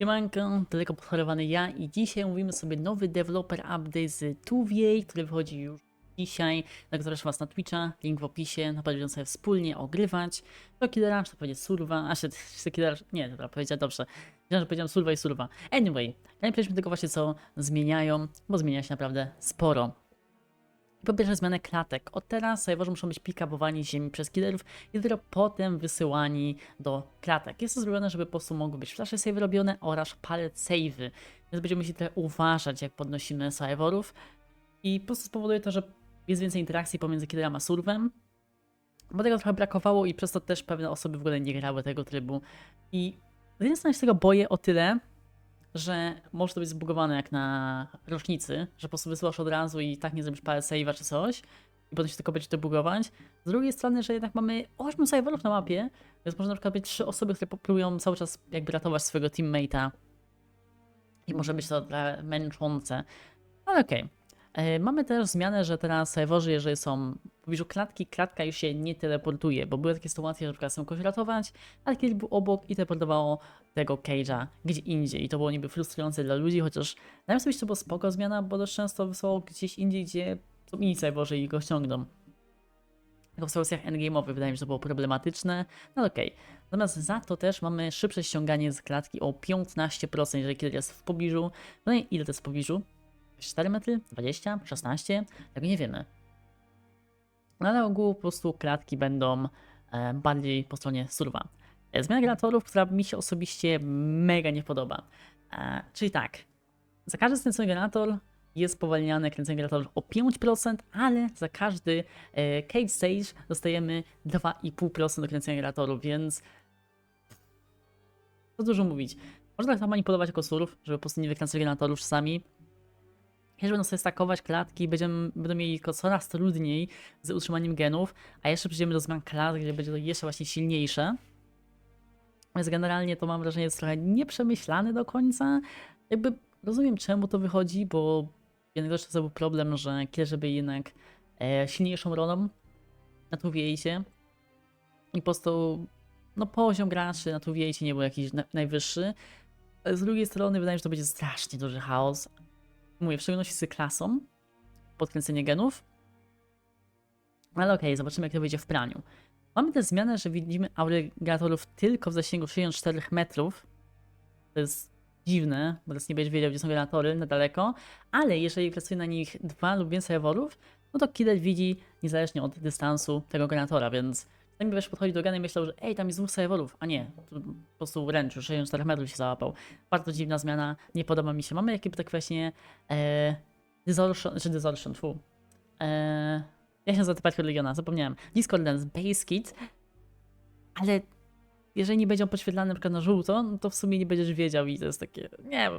Siemanko, daleko pochorowany ja i dzisiaj mówimy sobie nowy developer update z Tuvier, który wychodzi już dzisiaj. Tak zapraszam was na Twitcha, link w opisie, na pewno będziemy sobie wspólnie ogrywać. To killera, czy to powiedzieć surwa, a się, czy killera, nie, dobra, powiedziałem dobrze. Myślałem, że powiedziałem surwa i surwa. Anyway, ja nie przejdźmy tego właśnie co zmieniają, bo zmienia się naprawdę sporo. Po pierwsze zmianę klatek. Od teraz serwerzy muszą być pickupowani z ziemi przez killerów i dopiero potem wysyłani do klatek. Jest to zrobione, żeby po prostu mogły być flasze save robione oraz palette save'y. Więc będziemy musieli trochę uważać, jak podnosimy serwerów. I po prostu spowoduje to, że jest więcej interakcji pomiędzy killerem a surwem. Bo tego trochę brakowało i przez to też pewne osoby w ogóle nie grały tego trybu. I z jednej strony się tego boję o tyle, że może to być zbugowane jak na rocznicy, że po prostu wysyłasz od razu i tak nie zrobisz parę save'a czy coś i potem się tylko będzie to bugować. Z drugiej strony, że jednak mamy 8 serwerów na mapie, więc może na przykład być 3 osoby, które próbują cały czas jakby ratować swojego teammate'a i może być to trochę męczące, ale okej. E, Mamy też zmianę, że teraz serwerzy, jeżeli są w pobliżu klatki, klatka już się nie teleportuje, bo były takie sytuacje, że na przykład kogoś ratować, ale kiedy był obok i teleportowało tego cage'a gdzie indziej i to było niby frustrujące dla ludzi, chociaż mnie osobiście to było spoko zmiana, bo dość często wysłało gdzieś indziej, gdzie są inni serwerzy i go ściągną. Tylko w sytuacjach endgame'owych wydaje mi się, że to było problematyczne, no okej. Natomiast za to też mamy szybsze ściąganie z klatki o 15%, jeżeli killer jest w pobliżu. No i ile to jest w pobliżu? 4 metry? 20? 16? Tego nie wiemy. No ale ogół po prostu klatki będą e, bardziej po stronie surwa. E, Zmiana generatorów, która mi się osobiście mega nie podoba. E, czyli tak, za każdy skręcony generator jest spowalniane kręcenie generatorów o 5%, ale za każdy cage stage dostajemy 2,5% do kręcenia generatorów, więc co dużo mówić. Można tak manipulować jako surów, żeby po prostu nie wykręcać generatorów czasami. Jeżeli będą sobie stakować klatki, będziemy, będą mieli tylko coraz trudniej z utrzymaniem genów, a jeszcze przejdziemy do zmian klat, gdzie będzie to jeszcze właśnie silniejsze. Więc generalnie to mam wrażenie jest trochę nieprzemyślane do końca. Jakby rozumiem czemu to wychodzi, bo jednego czasu był problem, że killerzy byli jednak e, silniejszą rolą na tu wiejcie i po prostu no poziom graczy na tu wiejcie nie był jakiś na, najwyższy. Z drugiej strony wydaje mi się, że to będzie strasznie duży chaos. Mówię, w szczególności z klasą, podkręcenie genów. Ale okej, zobaczymy jak to wyjdzie w praniu. Mamy tę zmianę, że widzimy agregatorów tylko w zasięgu 64 metrów. To jest dziwne, bo teraz nie będziesz wiedział, gdzie są generatory na daleko, ale jeżeli pracuje na nich dwa lub więcej serwerów, no to killer widzi niezależnie od dystansu tego generatora, więc czasami wiesz, do gena i myślał, że ej, tam jest dwóch serwerów, a nie, po prostu wręcz już 64 metrów się załapał. Bardzo dziwna zmiana, nie podoba mi się. Mamy jakieś tak właśnie e, czy Distortion, tfu. E, ja się nazywa typać Legiona, zapomniałem. Discord Dance, Base Kit, ale jeżeli nie będzie on podświetlany na na żółto, no to w sumie nie będziesz wiedział i to jest takie, nie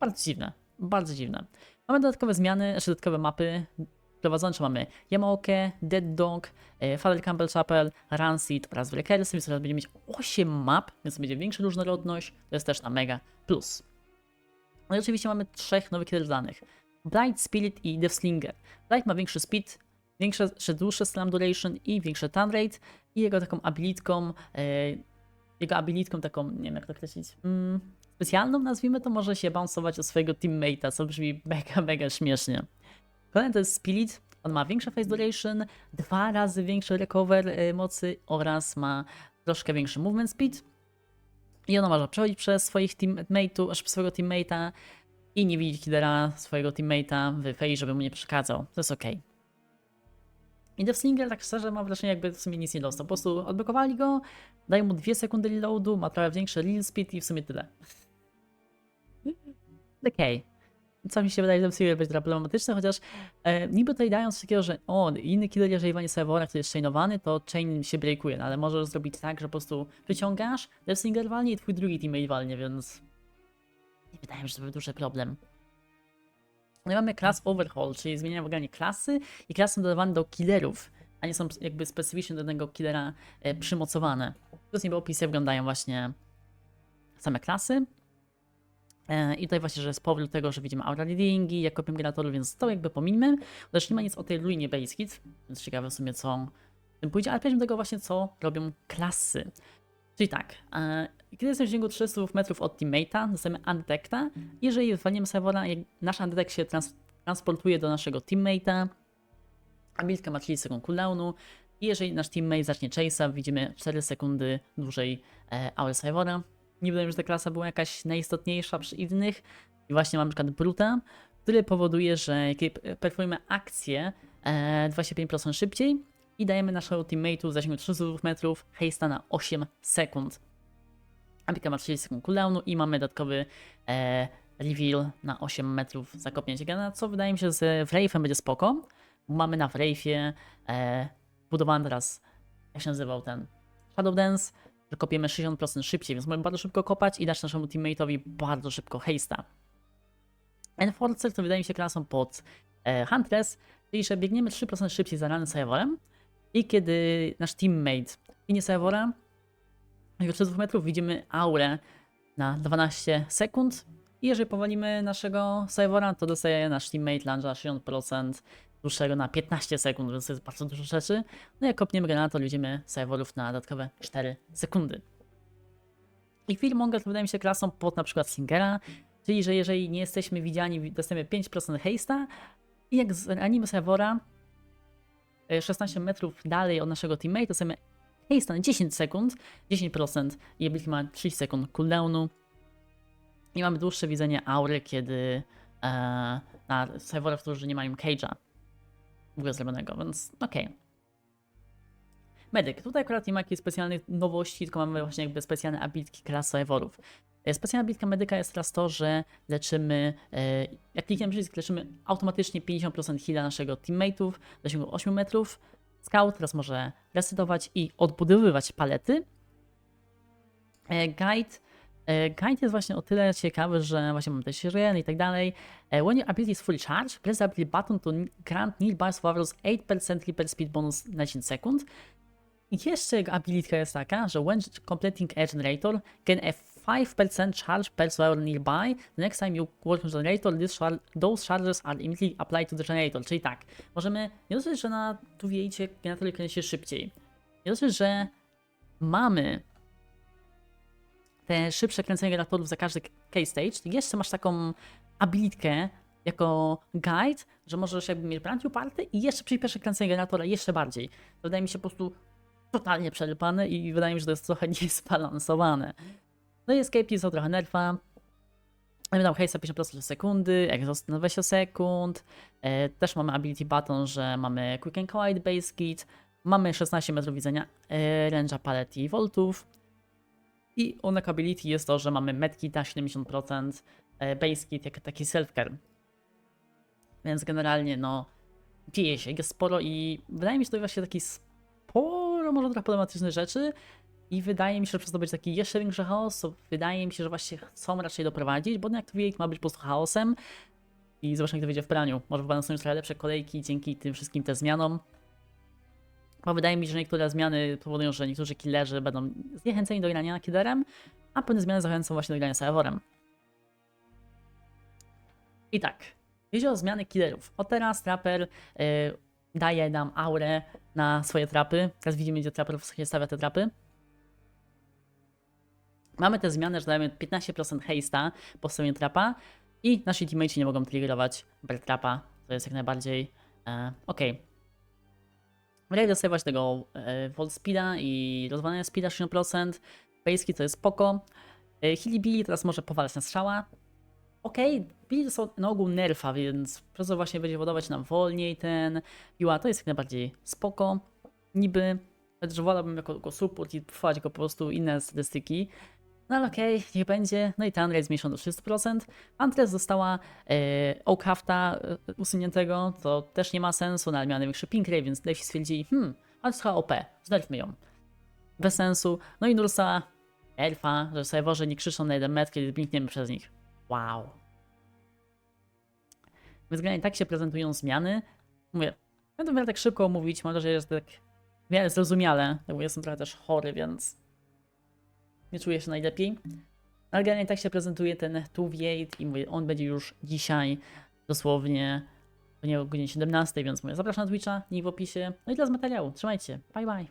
bardzo dziwne, bardzo dziwne. Mamy dodatkowe zmiany, znaczy dodatkowe mapy prowadzone, czy mamy Yamaoke, Dead Dog, e, Father Campbell Chapel, Rancid oraz Wreckers, więc teraz będziemy mieć 8 map, więc będzie większa różnorodność, to jest też na mega plus. No i oczywiście mamy trzech nowych danych. Blight, Spirit i Deathslinger. Blight ma większy speed, większe, czy dłuższe slam duration i większe turn rate i jego taką abilitką, e, jego abilitką taką, nie wiem jak to określić, mm, specjalną nazwijmy to, może się bounceować od swojego teammate'a, co brzmi mega, mega śmiesznie. Kolejny to jest Spirit, on ma większe face duration, dwa razy większy recover e, mocy oraz ma troszkę większy movement speed. I ona może przechodzić przez swoich teammate'ów, aż swojego teammate'a i nie widzieć killera swojego teammate'a w fej, żeby mu nie przeszkadzał. To jest ok. I Deathslinger, tak szczerze, mam wrażenie, jakby w sumie nic nie dostał. Po prostu odblokowali go, dają mu 2 sekundy reloadu, ma trochę większy real speed i w sumie tyle. Okej. Co mi się wydaje, że będzie trochę problematyczny, chociaż e, niby tutaj dają coś takiego, że o, inny killer, jeżeli walnie serwera, który jest chainowany, to chain się breakuje, no, ale możesz zrobić tak, że po prostu wyciągasz, Deathslinger walnie i twój drugi teammate walnie, więc nie wydaje mi się, że to był duży problem. No i mamy class overhaul, czyli zmieniają w ogóle klasy i klasy są dodawane do killerów, a nie są jakby specyficznie do danego killera e, przymocowane. Plus niby opisy wyglądają właśnie same klasy. E, I tutaj właśnie, że z powodu tego, że widzimy aura readingi, jak kopię generatorów, więc to jakby pomińmy. Też nie ma nic o tej ruinie base kit, więc ciekawe w sumie co tym pójdzie, ale przejdźmy do tego właśnie, co robią klasy. Czyli tak, e, kiedy jesteśmy w zasięgu 300 metrów od teammate'a, dostajemy undetecta. Jeżeli walniemy serwera, nasz undetect się trans transportuje do naszego teammate'a, abilitka ma 30 sekund cooldownu i jeżeli nasz teammate zacznie chase'a, widzimy 4 sekundy dłużej e, serwera. Nie wydaje mi że ta klasa była jakaś najistotniejsza przy innych. I właśnie mamy na przykład Bruta, który powoduje, że kiedy performujemy akcję e, 25% szybciej i dajemy naszemu teammate'u w zasięgu 300 metrów haste'a na 8 sekund. Apika ma 30 sekund cooldownu i mamy dodatkowy e, reveal na 8 metrów za kopnięcie gena, co wydaje mi się, że z Wraithem będzie spoko. Mamy na Wraithie e, budowany teraz, jak się nazywał ten Shadow Dance, że kopiemy 60% szybciej, więc możemy bardzo szybko kopać i dać naszemu teammate'owi bardzo szybko haste'a. Enforcer to wydaje mi się klasą pod e, Huntress, czyli że biegniemy 3% szybciej za ranym serwerem i kiedy nasz teammate minie serwera, już przez 2 metrów widzimy aurę na 12 sekund i jeżeli powalimy naszego serwera, to dostaje nasz teammate lunge'a 60% dłuższego na 15 sekund, więc to jest bardzo dużo rzeczy. No jak kopniemy granator, widzimy serwerów na dodatkowe 4 sekundy. I Killmonger wydaje mi się klasą pod na przykład Singera, czyli że jeżeli nie jesteśmy widziani, dostajemy 5% haste'a i jak zranimy serwera e, 16 metrów dalej od naszego teammate, dostajemy haste'a na 10 sekund, 10% i ability ma 30 sekund cooldownu. I mamy dłuższe widzenie aury, kiedy e, na serwerach, którzy nie mają cage'a w ogóle zrobionego, więc okej. Medyk. Tutaj akurat nie ma jakiejś specjalnych nowości, tylko mamy właśnie jakby specjalne abilitki klas serwerów. E, Specjalna abilitka medyka jest teraz to, że leczymy, e, jak klikniemy przycisk, leczymy automatycznie 50% heala naszego teammate'ów w zasięgu 8 metrów. Scout teraz może resetować i odbudowywać palety. E, Guide. E, Guide jest właśnie o tyle ciekawy, że właśnie mamy te sireny i tak dalej. E, When your ability is fully charged, press the ability button to grant nearby survivors 8% repair speed bonus na 10 sekund. I jeszcze abilitka jest taka, że when completing a generator, gain a 5% charge per survivor nearby. The next time you work on generator, this char those charges are immediately applied to the generator. Czyli tak, możemy, nie dosyć, że na tu wiejcie generator kręci się szybciej. Nie dosyć, że mamy te szybsze kręcenie generatorów za każdy case stage, jeszcze masz taką abilitkę jako guide, że możesz jakby mieć brand party i jeszcze przyspieszy kręcenie generatora jeszcze bardziej. To wydaje mi się po prostu totalnie przerypane i wydaje mi się, że to jest trochę niezbalansowane. No i escape są trochę nerfa. Mamy tam haste 50% sekundy, exhaust na 20 sekund. E, też mamy ability button, że mamy quick and collide base kit. Mamy 16 metrów widzenia e, range'a palet i voltów. I unek ability jest to, że mamy medkita 70%, e, base kit jak taki self-care. Więc generalnie no dzieje się, jest sporo i wydaje mi się, to właśnie taki sporo może trochę problematycznych rzeczy i wydaje mi się, że przez to być taki jeszcze większy chaos, wydaje mi się, że właśnie chcą raczej doprowadzić, bo wiek ma być po prostu chaosem i zobaczymy jak to wyjdzie w praniu. Może wybalansują trochę lepsze kolejki dzięki tym wszystkim te zmianom. Bo wydaje mi się, że niektóre zmiany powodują, że niektórzy killerzy będą zniechęceni do grania killerem, a pewne zmiany zachęcą właśnie do grania serwerem. I tak, jeśli o zmiany killerów, od teraz Trapper y, daje nam aurę na swoje trapy. Teraz widzimy, gdzie Trapper stawia te trapy. Mamy te zmiany, że dajemy 15% haste'a po stronie trapa i nasi teammates nie mogą triggerować break trapa. To jest jak najbardziej e, ok. Możemy dostawać tego e, volt speeda i rozwalania speeda 60%. Basic to jest spoko. E, Hilly Billy teraz może powalać na strzała. Ok, Billy to są na ogół nerfa, więc przez to właśnie będzie wodować nam wolniej ten Piła. To jest jak najbardziej spoko. Niby, chociaż wolałbym jako, jako support i wprowadzić go po prostu inne statystyki. No ale okej, niech będzie. No i ten rate zmniejszony do 30%. Antres została e, Oakhafta e, usuniętego, to też nie ma sensu, no ale miała największy ping rate, więc Defi stwierdzili, hmm, ale trochę OP, znerfmy ją. Bez sensu. No i Nursa Elfa, że serwerzy nie krzyczą na jeden metr, kiedy blinkniemy przez nich. Wow. Więc generalnie tak się prezentują zmiany. Mówię, będę miał tak szybko omówić, mam nadzieję, że tak w miarę zrozumiale, bo jestem trochę też chory, więc nie czuję się najlepiej. Ale generalnie tak się prezentuje ten 2v8 i mówię, on będzie już dzisiaj dosłownie o godzinie 17, więc mówię, zapraszam na Twitcha, link w opisie. No i dla materiału. Trzymajcie, bye bye.